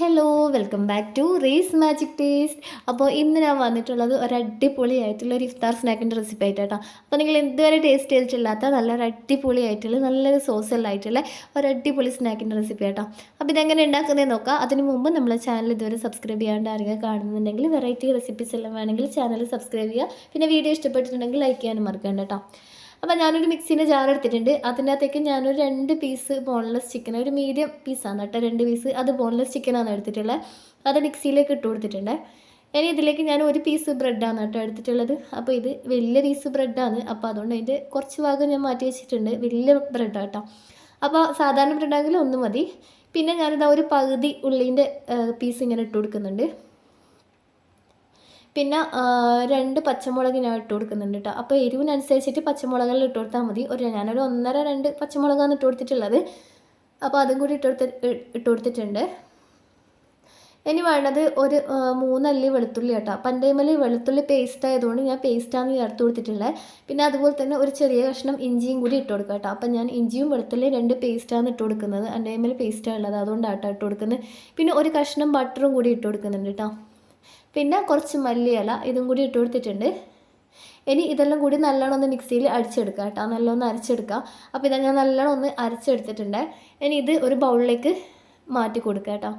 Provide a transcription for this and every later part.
Hello welcome back to race magic taste അപ്പോൾ ഇന്ന് ഞാൻ വന്നിട്ടുള്ളത് ഒരു അടിപൊളിയായിട്ടുള്ള ഒരു ഇഫ്താർ സ്നാക്കിന്റെ റെസിപ്പി ആയിട്ടാട്ടോ. അപ്പോൾ നിങ്ങൾ ഇതുവരെ ടേസ്റ്റ് ചെയ്തിട്ടില്ലാത്ത നല്ലൊരു അടിപൊളിയായിട്ടുള്ള നല്ലൊരു സോസെല്ലാം ആയിട്ടുള്ള ഒരു അടിപൊളി സ്നാക്കിന്റെ റെസിപ്പി ആട്ടോ അപ്പോൾ ഇതെങ്ങനെ ഉണ്ടാക്കുന്നത് നോക്കാം. അതിന് മുമ്പ് നമ്മളെ ചാനൽ ഇതുവരെ സബ്സ്ക്രൈബ് ചെയ്യാണ്ട് ആരെങ്കിലും കാണുന്നുണ്ടെങ്കിൽ വെറൈറ്റി റെസിപ്പീസ് എല്ലാം വേണമെങ്കിൽ ചാനൽ സബ്സ്ക്രൈബ് ചെയ്യുക. പിന്നെ വീഡിയോ ഇഷ്ടപ്പെട്ടിട്ടുണ്ടെങ്കിൽ ലൈക്ക് ചെയ്യാനും മറക്കണ്ട കേട്ടോ. അപ്പോൾ ഞാനൊരു മിക്സീന്റെ ജാർ എടുത്തിട്ടുണ്ട്. അതിനകത്തേക്ക് ഞാനൊരു രണ്ട് പീസ് ബോൺലെസ് ചിക്കൻ ഒരു മീഡിയം പീസാണ് കേട്ടോ. രണ്ട് പീസ് അത് ബോൺലെസ് ചിക്കനാണ് എടുത്തിട്ടുള്ളത്. അത് മിക്സിയിലേക്ക് ഇട്ട് കൊടുത്തിട്ടുണ്ട്. ഇനി ഇതിലേക്ക് ഞാൻ ഒരു പീസ് ബ്രെഡാണ് കേട്ടോ എടുത്തിട്ടുള്ളത്. അപ്പോൾ ഇത് വലിയ പീസ് ബ്രെഡാണ് അപ്പോൾ അതുകൊണ്ട് അതിന്റെ കുറച്ച് ഭാഗം ഞാൻ മാറ്റി വെച്ചിട്ടുണ്ട്. വലിയ ബ്രെഡാണ് കേട്ടോ. അപ്പോൾ സാധാരണ ബ്രെഡാണെങ്കിൽ ഒന്ന് മതി. പിന്നെ ഞാനിതാ ഒരു പകുതി ഉള്ളിന്റെ പീസ് ഇങ്ങനെ ഇട്ട് കൊടുക്കുന്നുണ്ട്. പിന്നെ രണ്ട് പച്ചമുളക് ഞാൻ ഇട്ട് കൊടുക്കുന്നുണ്ട് കേട്ടോ അപ്പോൾ എരിവിനനുസരിച്ചിട്ട് പച്ചമുളകെല്ലാം ഇട്ട് കൊടുത്താൽ മതി. ഒരു ഞാനൊരു ഒന്നര രണ്ട് പച്ചമുളകാണ് ഇട്ട് കൊടുത്തിട്ടുള്ളത്. അപ്പോൾ അതും കൂടി ഇട്ട് കൊടുത്ത് ഇട്ട് കൊടുത്തിട്ടുണ്ട്. ഇനി വേണ്ടത് ഒരു മൂന്നല്ലി വെളുത്തുള്ളി കേട്ടോ പണ്ടേമല്ലി വെളുത്തുള്ളി പേസ്റ്റ് ആയതുകൊണ്ട് ഞാൻ പേസ്റ്റാണ് ചേർത്ത് കൊടുത്തിട്ടുള്ളത് പിന്നെ അതുപോലെ തന്നെ ഒരു ചെറിയ കഷ്ണം ഇഞ്ചിയും കൂടി ഇട്ട് കൊടുക്കുക കേട്ടോ അപ്പം ഞാൻ ഇഞ്ചിയും വെളുത്തുള്ളിയും രണ്ട് പേസ്റ്റാണ് ഇട്ട് കൊടുക്കുന്നത്. അണ്ടേമൽ പേസ്റ്റാണ് ഉള്ളത്. അതുകൊണ്ടാണ് കേട്ടോ ഇട്ട് കൊടുക്കുന്നത്. പിന്നെ ഒരു കഷ്ണം ബട്ടറും കൂടി ഇട്ട് കൊടുക്കുന്നുണ്ട് കേട്ടോ പിന്നെ കുറച്ച് മല്ലിയില ഇതും കൂടി ഇട്ട് കൊടുത്തിട്ടുണ്ട്. ഇനി ഇതെല്ലാം കൂടി നല്ലോണം ഒന്ന് മിക്സിയിൽ അടിച്ചെടുക്കുക കേട്ടോ. നല്ലോണം അരച്ചെടുക്കുക അപ്പോൾ ഇതാ ഞാൻ നല്ലോണം ഒന്ന് അരച്ചെടുത്തിട്ടുണ്ട്. ഇനി ഇത് ഒരു ബൗളിലേക്ക് മാറ്റി കൊടുക്കുക കേട്ടോ.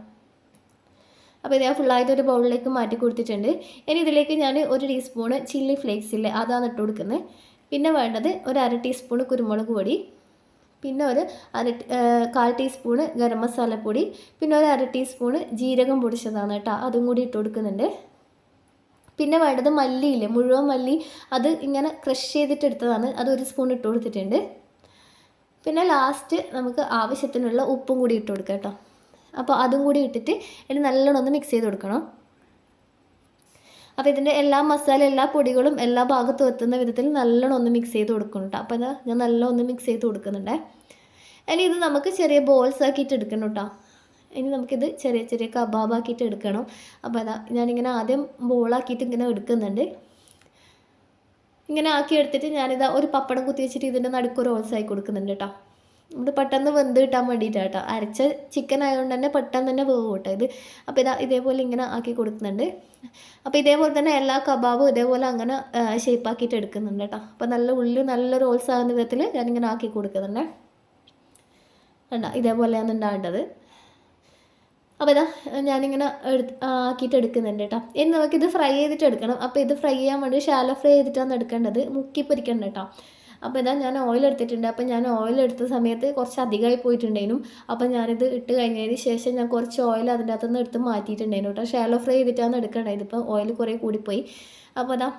അപ്പോൾ ഇത് ഞാൻ ഫുള്ളായിട്ട് ഒരു ബൗളിലേക്ക് മാറ്റി കൊടുത്തിട്ടുണ്ട്. ഇനി ഇതിലേക്ക് ഞാൻ ഒരു ടീസ്പൂണ് ചില്ലി ഫ്ലേക്സ് ഇല്ലേ അതാണ് ഇട്ട് കൊടുക്കുന്നത്. പിന്നെ വേണ്ടത് ഒരു അര ടീസ്പൂണ് കുരുമുളക് പൊടി. പിന്നെ ഒരു അര കാൽ ടീസ്പൂണ് ഗരം മസാലപ്പൊടി പിന്നെ ഒരു അര ടീസ്പൂണ് ജീരകം പൊടിച്ചതാണ് കേട്ടോ അതും കൂടി ഇട്ട് കൊടുക്കുന്നുണ്ട്. പിന്നെ വേണ്ടത് മല്ലിയില്ലേ മുഴുവൻ മല്ലി അത് ഇങ്ങനെ ക്രഷ് ചെയ്തിട്ട് എടുത്തതാണ് അത് ഒരു സ്പൂൺ ഇട്ട് കൊടുത്തിട്ടുണ്ട്. പിന്നെ ലാസ്റ്റ് നമുക്ക് ആവശ്യത്തിനുള്ള ഉപ്പും കൂടി ഇട്ട് കൊടുക്കാം കേട്ടോ. അപ്പോൾ അതും കൂടി ഇട്ടിട്ട് ഇനി നല്ലോണം ഒന്ന് മിക്സ് ചെയ്ത് കൊടുക്കണം. അപ്പോൾ ഇതിന്റെ എല്ലാ മസാല എല്ലാ പൊടികളും എല്ലാ ഭാഗത്തും എത്തുന്ന വിധത്തിൽ നല്ലോണം ഒന്ന് മിക്സ് ചെയ്ത് കൊടുക്കുന്നുണ്ട് അപ്പോൾ ഇതാ ഞാൻ നല്ലോണം ഒന്ന് മിക്സ് ചെയ്ത് കൊടുക്കുന്നുണ്ട്. ഇനി ഇത് നമുക്ക് ചെറിയ ബോൾസ് ആക്കിയിട്ട് എടുക്കണം കേട്ടോ ഇനി നമുക്കിത് ചെറിയ ചെറിയ കബാബാക്കിയിട്ട് എടുക്കണം. അപ്പോൾ അതാ ഞാനിങ്ങനെ ആദ്യം ബോളാക്കിയിട്ട് ഇങ്ങനെ എടുക്കുന്നുണ്ട്. ഇങ്ങനെ ആക്കി എടുത്തിട്ട് ഞാനിതാ ഒരു പപ്പടം കുത്തി വെച്ചിട്ട് ഇതിന്റെ നടുക്കൊരു റോൾസ് ആയി കൊടുക്കുന്നുണ്ട് കേട്ടോ നമ്മൾ പെട്ടെന്ന് വെന്ത് കിട്ടാൻ വേണ്ടിയിട്ടാണ് കേട്ടോ. അരച്ച ചിക്കൻ ആയതുകൊണ്ട് തന്നെ പെട്ടെന്ന് തന്നെ വേവ് കേട്ടോ ഇത്. അപ്പോൾ ഇതാ ഇതേപോലെ ഇങ്ങനെ ആക്കി കൊടുക്കുന്നുണ്ട്. അപ്പോൾ ഇതേപോലെ തന്നെ എല്ലാ കബാബും ഇതേപോലെ അങ്ങനെ ഷേപ്പ് ആക്കിയിട്ട് എടുക്കുന്നുണ്ട് കേട്ടോ. അപ്പോൾ നല്ല ഉള്ളിൽ നല്ല റോൾസ് ആകുന്ന വിധത്തിൽ ഞാനിങ്ങനെ ആക്കി കൊടുക്കുന്നുണ്ട്. കണ്ട? ഇതേപോലെയാണ് ഉണ്ടാവേണ്ടത്. അപ്പോൾ ഇതാ ഞാനിങ്ങനെ എടുത്ത് ആക്കിയിട്ട് എടുക്കുന്നുണ്ട് കേട്ടോ. ഇനി നമുക്കിത് ഫ്രൈ ചെയ്തിട്ട് എടുക്കണം. അപ്പോൾ ഇത് ഫ്രൈ ചെയ്യാൻ വേണ്ടി ഷാലോ ഫ്രൈ ചെയ്തിട്ടാണ് എടുക്കേണ്ടത്. മുക്കി പൊരിക്കേണ്ട കേട്ടോ. അപ്പോൾ ഇതാ ഞാൻ ഓയിൽ എടുത്തിട്ടുണ്ട്. അപ്പോൾ ഞാൻ ഓയിൽ എടുത്ത സമയത്ത് കുറച്ച് അധികമായി പോയിട്ടുണ്ടായിരുന്നു. അപ്പോൾ ഞാനിത് ഇട്ട് കഴിഞ്ഞതിന് ശേഷം ഞാൻ കുറച്ച് ഓയിൽ അതിന്റെ അകത്തുനിന്ന് എടുത്ത് മാറ്റിയിട്ടുണ്ടായിരുന്നു കേട്ടോ. ഷാലോ ഫ്രൈ ചെയ്തിട്ടാണ് എടുക്കേണ്ടത് ഇപ്പോൾ ഓയിൽ കുറേ കൂടിപ്പോയി. അപ്പോൾ അതാ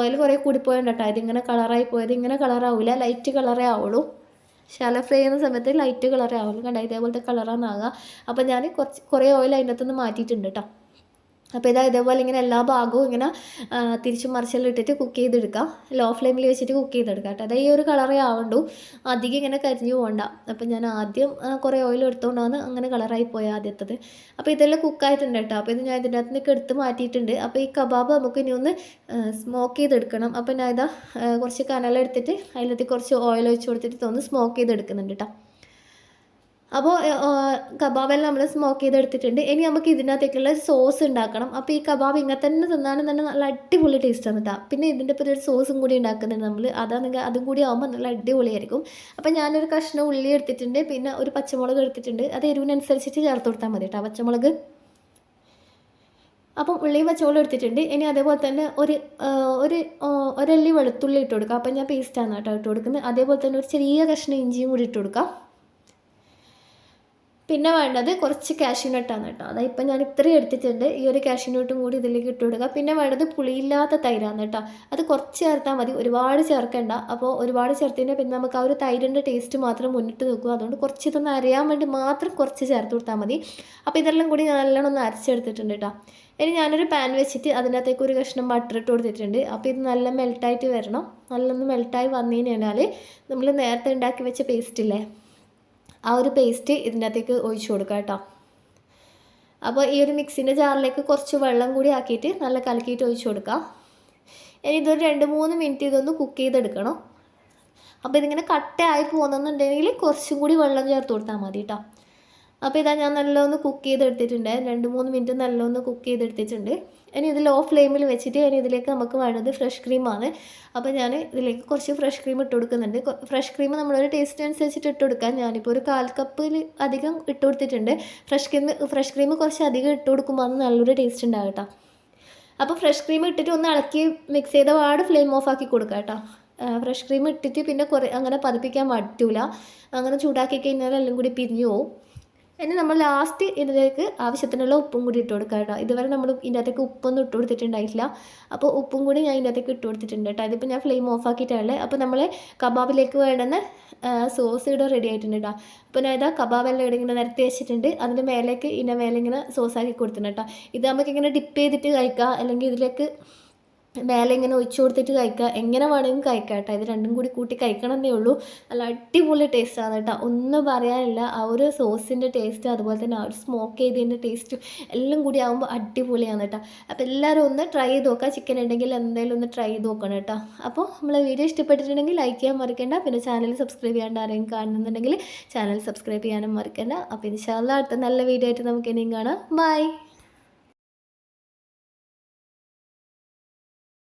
ഓയിൽ കുറേ കൂടിപ്പോയോണ്ട് കേട്ടോ. ഇതിങ്ങനെ കളറായി പോയത് ഇങ്ങനെ കളറാവില്ല ലൈറ്റ് കളറേ ആവുള്ളൂ. ശാല ഫ്രൈ ചെയ്യുന്ന സമയത്ത് ലൈറ്റ് കളറേ ആവുള്ളൂ. കണ്ട? ഇതേപോലത്തെ കളറാണ് ആകുക അപ്പോൾ ഞാൻ കുറച്ച് കുറേ ഓയിൽ അതിന്റെ അകത്തുനിന്ന് മാറ്റിയിട്ടുണ്ട് കേട്ടോ. അപ്പോൾ ഇതാ ഇതേപോലെ ഇങ്ങനെ എല്ലാ ഭാഗവും ഇങ്ങനെ തിരിച്ചും മറിച്ചെല്ലാം ഇട്ടിട്ട് കുക്ക് ചെയ്തെടുക്കാം. ലോ ഫ്ലെയിമിൽ വെച്ചിട്ട് കുക്ക് ചെയ്തെടുക്കാം കേട്ടോ. അതായത് ഈ ഒരു കളറേ ആവണ്ടു അധികം ഇങ്ങനെ കരിഞ്ഞു പോകണ്ട. അപ്പോൾ ഞാൻ ആദ്യം കുറേ ഓയിൽ എടുത്തുകൊണ്ടാണ് അങ്ങനെ കളറായി പോയ ആദ്യത്തത്. അപ്പോൾ ഇതെല്ലാം കുക്കായിട്ടുണ്ട് കേട്ടോ. അപ്പോൾ ഇത് ഞാൻ ഇതിന്റെ അകത്ത് നിന്നൊക്കെ എടുത്ത് മാറ്റിയിട്ടുണ്ട്. അപ്പോൾ ഈ കബാബ് നമുക്ക് ഇനി ഒന്ന് സ്മോക്ക് ചെയ്തെടുക്കണം. അപ്പോൾ ഞാൻ ഇതാ കുറച്ച് കനലെടുത്തിട്ട് അതിലത്ത് കുറച്ച് ഓയിൽ ഒഴിച്ച് കൊടുത്തിട്ട് ഒന്ന് സ്മോക്ക് ചെയ്തെടുക്കുന്നുണ്ട് കേട്ടോ. അപ്പോൾ കബാബെല്ലാം നമ്മൾ സ്മോക്ക് ചെയ്തെടുത്തിട്ടുണ്ട്. ഇനി നമുക്ക് ഇതിനകത്തേക്കുള്ള സോസ് ഉണ്ടാക്കണം. അപ്പോൾ ഈ കബാബ് ഇങ്ങനെ തന്നെ തിന്നാനും തന്നെ നല്ല അടിപൊളി ടേസ്റ്റാണ് കേട്ടോ പിന്നെ ഇതിന്റെ ഇപ്പോൾ ഒരു സോസും കൂടി ഉണ്ടാക്കുന്നുണ്ട് നമ്മൾ അതാണെങ്കിൽ അതും കൂടി ആകുമ്പോൾ നല്ല അടിപൊളിയായിരിക്കും. അപ്പോൾ ഞാനൊരു കഷ്ണം ഉള്ളി എടുത്തിട്ടുണ്ട്. പിന്നെ ഒരു പച്ചമുളക് എടുത്തിട്ടുണ്ട്. അത് എരിവിനനുസരിച്ചിട്ട് ചേർത്ത് കൊടുത്താൽ മതി കേട്ടോ പച്ചമുളക്. അപ്പം ഉള്ളിയും പച്ചമുളകും എടുത്തിട്ടുണ്ട്. ഇനി അതേപോലെ തന്നെ ഒരു ഒരു ഒരല്ലി വെളുത്തുള്ളി ഇട്ട് കൊടുക്കുക അപ്പം ഞാൻ പേസ്റ്റാണ് കേട്ടോ ഇട്ട് കൊടുക്കുന്നത്. അതേപോലെ തന്നെ ഒരു ചെറിയ കഷ്ണം ഇഞ്ചിയും കൂടി ഇട്ട് കൊടുക്കാം. പിന്നെ വേണ്ടത് കുറച്ച് കാഷ്യൂനട്ടാണ് കേട്ടോ. അതായത് ഇപ്പം ഞാൻ ഇത്രയും എടുത്തിട്ടുണ്ട്. ഈ ഒരു കാഷ്യൂനട്ടും കൂടി ഇതിലേക്ക് ഇട്ട് കൊടുക്കുക. പിന്നെ വേണ്ടത് പുളിയില്ലാത്ത തൈരാണ് കേട്ടോ. അത് കുറച്ച് ചേർത്താൽ മതി. ഒരുപാട് ചേർക്കണ്ട. അപ്പോൾ ഒരുപാട് ചേർത്തതിന് പിന്നെ നമുക്ക് ആ ഒരു തൈരിന്റെ ടേസ്റ്റ് മാത്രം മുന്നിട്ട് നോക്കുക. അതുകൊണ്ട് കുറച്ച് ഇതൊന്ന് അരയാൻ വേണ്ടി മാത്രം കുറച്ച് ചേർത്ത് കൊടുത്താൽ മതി. അപ്പോൾ ഇതെല്ലാം കൂടി നല്ലോണം ഒന്ന് അരച്ചെടുത്തിട്ടുണ്ട് കേട്ടോ. ഇനി ഞാനൊരു പാൻ വെച്ചിട്ട് അതിനകത്തേക്ക് ഒരു കഷ്ണം ബട്ടർ ഇട്ട് കൊടുത്തിട്ടുണ്ട്. അപ്പോൾ ഇത് നല്ല മെൽട്ടായിട്ട് വരണം. നല്ലൊന്ന് മെൽട്ടായി വന്നു കഴിഞ്ഞാൽ നമ്മൾ നേരത്തെ ഉണ്ടാക്കി വെച്ച പേസ്റ്റ് ഇല്ലേ? ആ ഒരു പേസ്റ്റ് ഇതിന്റെ അകത്തേക്ക് ഒഴിച്ചു കൊടുക്കുക കേട്ടോ. അപ്പോൾ ഈ ഒരു മിക്സിന്റെ ജാറിലേക്ക് കുറച്ച് വെള്ളം കൂടി ആക്കിയിട്ട് നല്ല കലക്കിയിട്ട് ഒഴിച്ചു കൊടുക്കാം ഇനി ഇതൊരു രണ്ട് മൂന്ന് മിനിറ്റ് ഇതൊന്ന് കുക്ക് ചെയ്തെടുക്കണം. അപ്പോൾ ഇതിങ്ങനെ കട്ടയായി പോകുന്നുണ്ടെങ്കിൽ കുറച്ചും കൂടി വെള്ളം ചേർത്ത് കൊടുത്താൽ മതി കേട്ടോ. അപ്പോൾ ഇതാ ഞാൻ നല്ലൊന്ന് കുക്ക് ചെയ്തെടുത്തിട്ടുണ്ട്. രണ്ട് മൂന്ന് മിനിറ്റ് നല്ലൊന്ന് കുക്ക് ചെയ്തെടുത്തിട്ടുണ്ട്. ഇനി ഇത് ലോ ഫ്ലെയിമിൽ വെച്ചിട്ട് ഇനി ഇതിലേക്ക് നമുക്ക് വേണ്ടത് ഫ്രഷ് ക്രീമാണ് അപ്പോൾ ഞാൻ ഇതിലേക്ക് കുറച്ച് ഫ്രഷ് ക്രീം ഇട്ട് കൊടുക്കുന്നുണ്ട്. ഫ്രഷ് ക്രീം നമ്മളൊരു ടേസ്റ്റ് അനുസരിച്ചിട്ട് ഇട്ട് കൊടുക്കാം. ഞാനിപ്പോൾ ഒരു കാൽ കപ്പിൽ അധികം ഇട്ട് കൊടുത്തിട്ടുണ്ട്. ഫ്രഷ് ക്രീം ഫ്രഷ് ക്രീം കുറച്ച് അധികം ഇട്ട് കൊടുക്കുമ്പോൾ അത് നല്ലൊരു ടേസ്റ്റ് ഉണ്ടാകും കേട്ടോ. അപ്പോൾ ഫ്രഷ് ക്രീം ഇട്ടിട്ട് ഒന്ന് ഇളക്കി മിക്സ് ചെയ്ത പാട് ഫ്ലെയിം ഓഫ് ആക്കി കൊടുക്കാം കേട്ടോ. ഫ്രഷ് ക്രീം ഇട്ടിട്ട് പിന്നെ കുറേ അങ്ങനെ പതിപ്പിക്കാൻ പറ്റൂല. അങ്ങനെ ചൂടാക്കി കഴിഞ്ഞാൽ എല്ലാം കൂടി പിരിഞ്ഞു പോകും ഇനി നമ്മൾ ലാസ്റ്റ് ഇതിലേക്ക് ആവശ്യത്തിനുള്ള ഉപ്പും കൂടി ഇട്ട് കൊടുക്കുക കേട്ടോ. ഇതുവരെ നമ്മൾ ഇതിന്റെ അകത്തേക്ക് ഉപ്പൊന്നും ഇട്ട് കൊടുത്തിട്ടുണ്ടായിട്ടില്ല. അപ്പോൾ ഉപ്പും കൂടി ഞാൻ ഇതിന്റെ അകത്തേക്ക് ഇട്ട് കൊടുത്തിട്ടുണ്ട് കേട്ടോ. അതിപ്പോൾ ഞാൻ ഫ്ലെയിം ഓഫ് ആക്കിയിട്ടാണ്. അപ്പോൾ നമ്മൾ കബാബിലേക്ക് വേണ്ടുന്ന സോസ് ഇവിടെ റെഡി ആയിട്ടുണ്ട് കേട്ടോ. അപ്പോൾ ഞാൻ ഇതാ കബാബെല്ലാം ഇവിടെ ഇങ്ങനെ നിരത്തി വെച്ചിട്ടുണ്ട്. അതിന്റെ മേലേക്ക് ഇതിന്റെ മേലെ ഇങ്ങനെ സോസ് ആക്കി കൊടുത്തിട്ടുണ്ട് കേട്ടോ. ഇത് നമുക്ക് ഇങ്ങനെ ഡിപ്പ് ചെയ്തിട്ട് കഴിക്കാം. അല്ലെങ്കിൽ ഇതിലേക്ക് മേലെ ഇങ്ങനെ ഒഴിച്ചു കൊടുത്തിട്ട് കഴിക്കുക. എങ്ങനെ വേണമെങ്കിലും കഴിക്കാം കേട്ടോ. ഇത് രണ്ടും കൂടി കൂട്ടി കഴിക്കണമെന്നേ ഉള്ളൂ. നല്ല അടിപൊളി ടേസ്റ്റാണ് കേട്ടോ. ഒന്നും പറയാനില്ല. ആ ഒരു സോസിന്റെ ടേസ്റ്റ് അതുപോലെ തന്നെ ആ ഒരു സ്മോക്ക് ചെയ്തതിന്റെ ടേസ്റ്റും എല്ലാം കൂടി ആകുമ്പോൾ അടിപൊളിയാണ് കേട്ടോ. അപ്പോൾ എല്ലാവരും ഒന്ന് ട്രൈ ചെയ്ത് നോക്കുക. ചിക്കൻ ഉണ്ടെങ്കിൽ എന്തായാലും ഒന്ന് ട്രൈ ചെയ്ത് നോക്കണം കേട്ടോ. അപ്പോൾ നമ്മൾ വീഡിയോ ഇഷ്ടപ്പെട്ടിട്ടുണ്ടെങ്കിൽ ലൈക്ക് ചെയ്യാൻ മറക്കണ്ട. പിന്നെ ചാനൽ സബ്സ്ക്രൈബ് ചെയ്യാണ്ട് ആരെങ്കിലും കാണുന്നുണ്ടെങ്കിൽ ചാനൽ സബ്സ്ക്രൈബ് ചെയ്യാനും മറക്കണ്ട. അപ്പോൾ ഇൻഷാല്ല അടുത്ത നല്ല വീഡിയോ ആയിട്ട് നമുക്ക് ഇനിയും കാണാം. ബൈ